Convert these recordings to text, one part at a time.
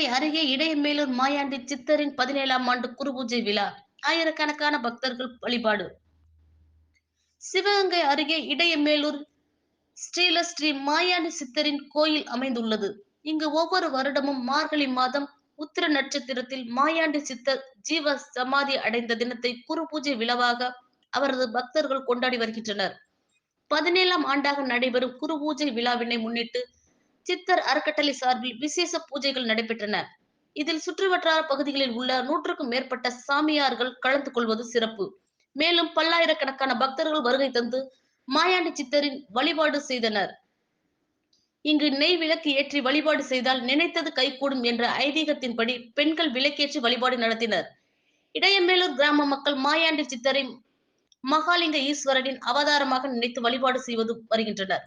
சிவகங்கை அருகே இடையமேலூர் மாயாண்டி சித்தரின் பதினேழாம் ஆண்டு குருபூஜை விழா. ஆயிரக்கணக்கான பக்தர்கள் வழிபாடு. சிவகங்கை அருகே இடையமேலூர் ஸ்ரீல ஸ்ரீ மாயாண்டி சித்தரின் கோயில் அமைந்துள்ளது. இங்கு ஒவ்வொரு வருடமும் மார்கழி மாதம் உத்திர நட்சத்திரத்தில் மாயாண்டி சித்தர் ஜீவ சமாதி அடைந்த தினத்தை குரு பூஜை விழாவாக அவரது பக்தர்கள் கொண்டாடி வருகின்றனர். பதினேழாம் ஆண்டாக நடைபெறும் குரு பூஜை விழாவினை முன்னிட்டு சித்தர் அறக்கட்டளை சார்பில் விசேஷ பூஜைகள் நடைபெற்றன. இதில் சுற்றுவட்டார பகுதிகளில் உள்ள நூற்றுக்கும் மேற்பட்ட சாமியார்கள் கலந்து கொள்வது சிறப்பு. மேலும் பல்லாயிரக்கணக்கான பக்தர்கள் வருகை தந்து மாயாண்டி சித்தரின் வழிபாடு செய்தனர். இங்கு நெய் விளக்கு ஏற்றி வழிபாடு செய்தால் நினைத்தது கைகூடும் என்ற ஐதீகத்தின்படி பெண்கள் விளக்கேற்றி வழிபாடு நடத்தினர். இடையமேலூர் கிராம மக்கள் மாயாண்டி சித்தரை மகாலிங்க ஈஸ்வரனின் அவதாரமாக நினைத்து வழிபாடு செய்வது வருகின்றனர்.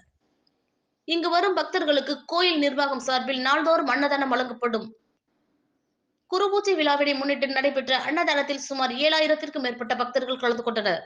இங்கு வரும் பக்தர்களுக்கு கோயில் நிர்வாகம் சார்பில் நாள்தோறும் அன்னதானம் வழங்கப்படும். குருபூஜை விழாவினை முன்னிட்டு நடைபெற்ற அன்னதானத்தில் சுமார் ஏழாயிரத்திற்கும் மேற்பட்ட பக்தர்கள் கலந்து கொண்டனர்.